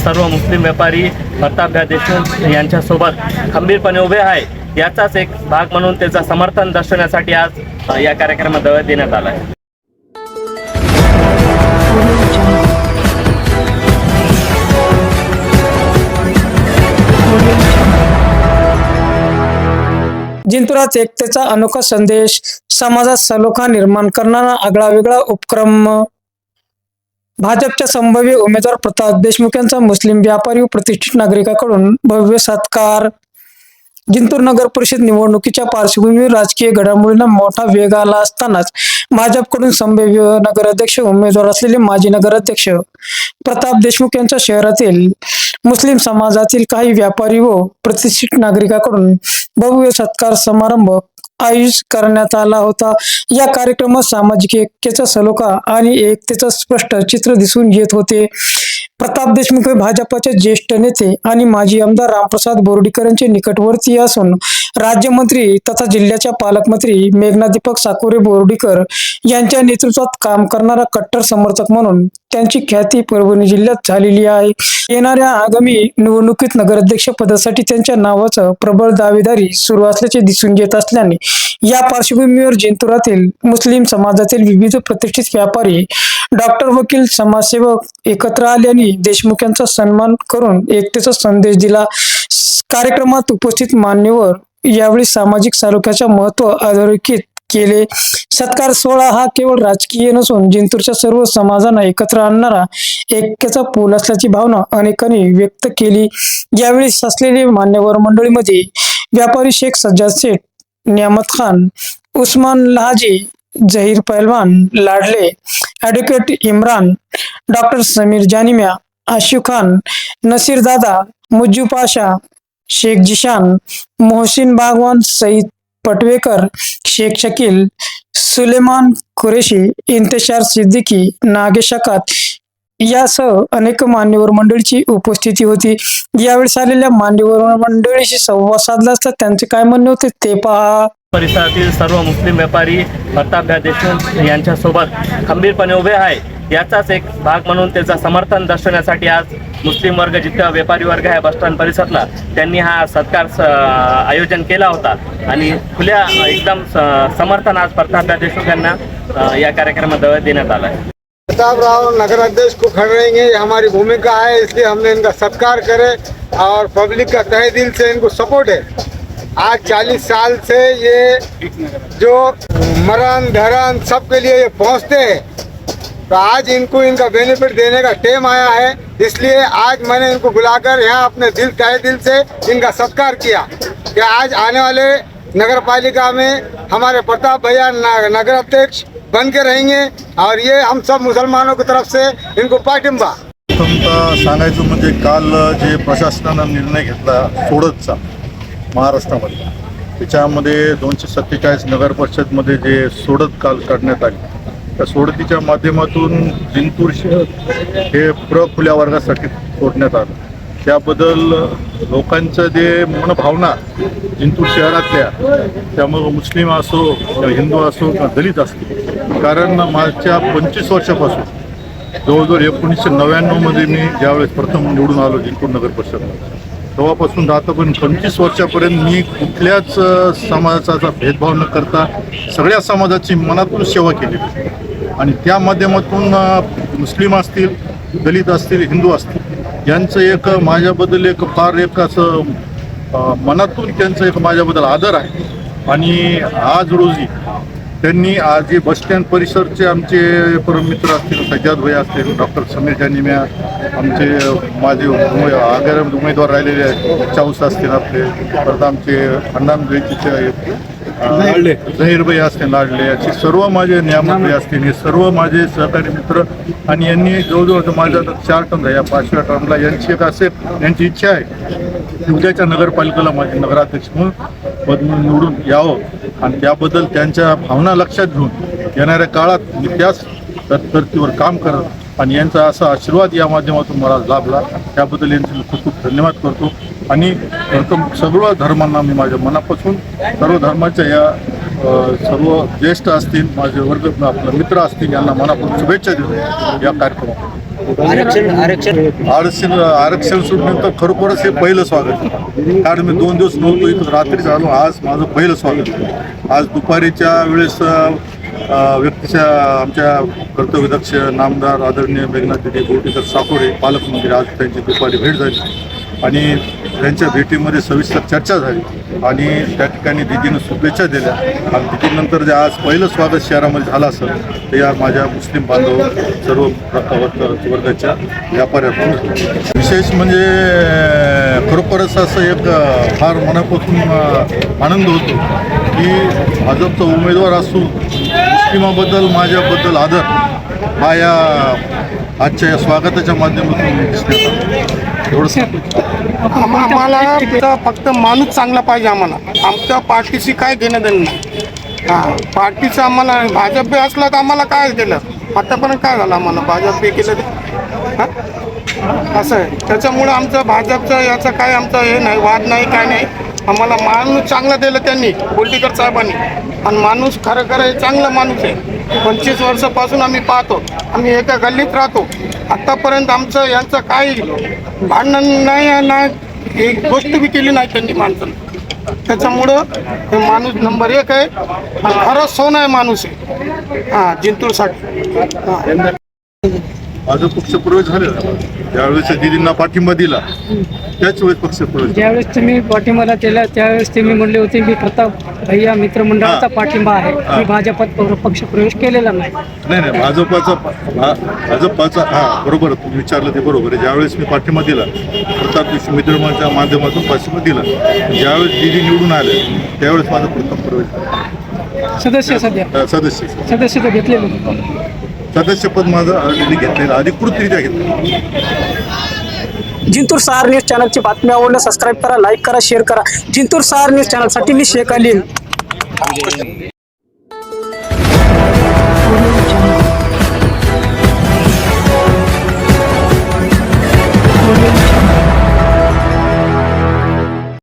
सर्व मुस्लिम व्यापारी प्रतापभ्या देशमुख यांच्यासोबत खंबीरपणे उभे आहे. याचाच एक भाग म्हणून त्याचं समर्थन दर्शवण्यासाठी आज या कार्यक्रमात देण्यात आला आहे. जिंतुरात एकतेचा अनोखा संदेश समाजात सलोखा निर्माण करणारा आगळा वेगळा उपक्रम भाजपच्या संभाव्य उमेदवार प्रताप देशमुख यांचा मुस्लिम व्यापारी व प्रतिष्ठित नागरिकाकडून भव्य सत्कार. जिंतूर नगर परिषद निवडणुकीच्या पार्श्वभूमीवर राजकीय घडामोडींना मोठा वेग आला असतानाच भाजपकडून संभाव्य नगराध्यक्ष उमेदवार असलेले माजी नगराध्यक्ष प्रताप देशमुख यांच्या शहरातील मुस्लिम समाजातील काही व्यापारी व प्रतिष्ठित नागरिकाकडून भव्य सत्कार समारंभ आयोजित करण्यात आला होता. या कार्यक्रमात सामाजिक ऐक्याचा सलोखा आणि एकतेचं स्पष्ट चित्र दिसून येत होते. प्रताप देशमुख हे भाजपाचे ज्येष्ठ नेते आणि माजी आमदार रामप्रसाद बोर्डीकर यांचे निकटवर्ती असून राज्यमंत्री तथा जिल्ह्याच्या पालकमंत्री मेघना दीपक साकोरे बोर्डीकर यांच्या नेतृत्वात काम करणारा कट्टर समर्थक म्हणून त्यांची ख्याती परभणी जिल्ह्यात झालेली आहे. येणाऱ्या आगामी निवडणुकीत नगराध्यक्ष पदासाठी त्यांच्या नावाचं प्रबळ दावेदारी सुरू असल्याचे दिसून येत असल्याने या पार्श्वभूमीवर जिंतुरातील मुस्लिम समाजातील विविध प्रतिष्ठित व्यापारी डॉक्टर वकील समाजसेवक एकत्र आल्याने देशमुख यांचा सन्मान करून एकतेचा संदेश दिला. कार्यक्रमात उपस्थित मान्यवर यावेळी सामाजिक सलोख्याचे महत्त्व अधोरेखित केले. सत्कार सोहळा हा केवळ राजकीय नसून जिंतूरच्या सर्व समाजांना एकत्र आणणारा ऐक्याचा पूल असल्याची भावना अनेकांनी व्यक्त केली. यावेळी असलेले मान्यवर मंडळीमध्ये व्यापारी शेख सज्जाद शेख नियामत खान उस्मान लहाजी जहीर पहलवान लाडले ॲडव्होकेट इम्रान डॉक्टर समीर जानिम्या आशिफ खान नसीर दादा मुज्जू पाशा शेख जिशान मोहसिन बागवान सईद पटवेकर शेख शकील सुलेमान कुरेशी इंतेशार सिद्दीकी नागेशकात यासह अनेक मान्यवर मंडळीची उपस्थिती होती. यावेळेस आलेल्या मान्यवर मंडळीशी संवाद साधला असता त्यांचे काय म्हणणे होते ते पहा. परिसरातील सर्व मुस्लिम व्यापारी प्रतापभ्या देशमुख यांच्यासोबत खंबीरपणे उभे आहे. याचाच एक भाग म्हणून त्याचा समर्थन दर्शवण्यासाठी आज मुस्लिम वर्ग जिथं व्यापारी वर्ग आहे बसस्टँड परिसरातला त्यांनी हा सत्कार आयोजन केला होता. आणि खुल्या एकदम समर्थन आज प्रतापभ्या देशमुख यांना या कार्यक्रमात देण्यात आला आहे प्रतापराव नगराध्यक्ष को खड़ेंगे ये हमारी भूमिका है इसलिए हमने इनका सत्कार करे और पब्लिक का तहे दिल से इनको सपोर्ट है। आज 40 साल से ये जो मरण धरण सबके लिए ये पहुंचते हैं। तो आज इनको इनका बेनिफिट देने का टाइम आया है। इसलिए आज मैंने इनको बुलाकर यहाँ अपने दिल तय दिल से इनका सत्कार किया कि आज आने वाले नगर पालिका में हमारे प्रताप भैया नगर अध्यक्ष बन के रहेंगे और ये हम सब मुसलमानों की तरफ से इनको पाठिंबा। प्रथमतः सांगायचं म्हणजे काल जे प्रशासनानं निर्णय घेतला सोडतचा महाराष्ट्रामध्ये. त्याच्यामध्ये दोनशे सत्तेचाळीस नगर परिषदमध्ये जे सोडत काल काढण्यात आली त्या सोडतीच्या माध्यमातून जिंतूर शहर हे प्र खुल्या वर्गासाठी सोडण्यात आलं. त्याबद्दल लोकांचं जे मनभावना जिंतूर शहरातल्या त्यामुळं मुस्लिम असो किंवा हिंदू असो किंवा दलित असो कारण मागच्या पंचवीस वर्षापासून जवळजवळ एकोणीसशे नव्याण्णवमध्ये मी ज्यावेळेस प्रथम निवडून आलो जिंतूर नगर परिषद तेव्हापासून आतापर्यंत पंचवीस वर्षापर्यंत मी कुठल्याच समाजाचा भेदभाव न करता सगळ्या समाजाची मनातून सेवा केली आणि त्या माध्यमातून मुस्लिम असतील दलित असतील हिंदू असतील यांचं एक माझ्याबद्दल एक फार एक असं मनातून त्यांचं एक माझ्याबद्दल आदर आहे. आणि आज रोजी त्यांनी आज जे बसस्टँड परिसरचे आमचे परममित्र असतील सज्जाद भैया असतील डॉक्टर समीर जानिम्या आमचे माझे आगार उमेदवार राहिलेले आहेत चाऊस असतील आपले परत आमचे अण्णांचे लाडले. झहीर भाई असतील लाडले असे सर्व माझे नियामक भाई असतील हे सर्व माझे सहकारी मित्र आणि यांनी जवळजवळ माझ्या चार टर्म या पाचव्या टर्मला यांची एक असे यांची इच्छा आहे. उद्याच्या नगरपालिकेला माझे नगराध्यक्ष म्हणून पद निवडून यावं आणि त्याबद्दल त्यांच्या भावना लक्षात घेऊन येणाऱ्या काळात मी त्याच तरतीवर काम करत आणि यांचा असा आशीर्वाद या माध्यमातून मला लाभला. त्याबद्दल यांचे मी खूप खूप धन्यवाद करतो. आणि प्रथम सर्व धर्मांना मी माझ्या मनापासून सर्व धर्माच्या या सर्व ज्येष्ठ असतील माझे वर्ग आपले मित्र असतील यांना मनापासून शुभेच्छा देतो या कार्यक्रमात. आरक्षण आरक्षण आरक्षण आरक्षण सुटण्याचं खरोखरच हे पहिलं स्वागत आहे. कारण मी दोन दिवस नव्हतो इथं रात्री आलो आज माझं पहिलं स्वागत आहे. आज दुपारीच्या वेळेस अ, व्यक्तीच्या आमच्या कर्तव्यदक्ष नामदार आदरणीय मेघनाथ दिदी गोटीकर साकोरे पालकमंत्री आज त्यांची दुपारी भेट झाली आणि त्यांच्या भेटीमध्ये सविस्तर चर्चा झाली. आणि त्या ठिकाणी दिदीनं शुभेच्छा दिल्या. आणि दिदीनंतर जे आज पहिलं स्वागत शहरामध्ये झालं असेल ते या माझ्या मुस्लिम बांधव सर्व वर्गाच्या व्यापाऱ्यातून विशेष म्हणजे खरोखरच असं एक फार मनापासून आनंद होतो की भाजपचा उमेदवार असून मुस्लिमाबद्दल माझ्याबद्दल आदर हा या आजच्या या स्वागताच्या माध्यमातून दिसण्यात आला. एवढंच आम- आम्हाला फक्त फक्त माणूस चांगला पाहिजे आम्हाला. आमच्या पार्टीशी काय घेणं देणं नाही. हां पार्टीचं आम्हाला भाजप बी असलं तर आम्हाला काय केलं? आतापर्यंत काय झालं आम्हाला? भाजप बी केलं ते हां? असं आहे. त्याच्यामुळं आमचं भाजपचं याचं काय आमचं हे नाही वाद नाही काय नाही. आम्हाला माणूस चांगला दिलं त्यांनी कोल्टीकर साहेबांनी. आणि माणूस खरं खरं हे चांगला माणूस आहे. पंचवीस वर्षापासून आम्ही पाहतो. आम्ही एका गल्लीत राहतो. आत्तापर्यंत आमचं यांचं काही भांडण नाही नाही एक गोष्ट बी केली नाही त्यांनी माणसानं. त्याच्यामुळं हे माणूस नंबर एक आहे. आणि खरंच सोनं आहे माणूस आहे. हां जिंतूरसाठी हां. माझं पक्षप्रवेश झालेला ज्यावेळेस दिदींना पाठिंबा दिला त्याच वेळेस पक्षप्रवेश ज्यावेळेस तुम्ही पाठिंबा दिला त्यावेळेस तुम्ही म्हणले होते की प्रताप भैया मित्रमंडळाचा. पाठिंबा आहे. मी भाजपात पक्ष प्रवेश केलेला नाही. नाही नाही भाजपाचा भाजपाचा हा बरोबर तुम्ही विचारलं ते बरोबर आहे. ज्यावेळेस मी पाठिंबा दिला प्रताप विश्व मित्रमंडळाच्या माध्यमातून पाठिंबा दिला. ज्यावेळेस दिदी निवडून आले त्यावेळेस माझा प्रथम प्रवेश. सदस्य सध्या. सदस्य सदस्य. तर घेतलेले. सदस्यपद माझं ऑलरेडी घेतलेलं अधिकृतरित्या घेतलं. जिंतूर सहार न्यूज चॅनलची बातमी आवडलं सबस्क्राईब करा लाईक करा शेअर करा. जिंतूर सहार न्यूज चॅनलसाठी मी शेख अली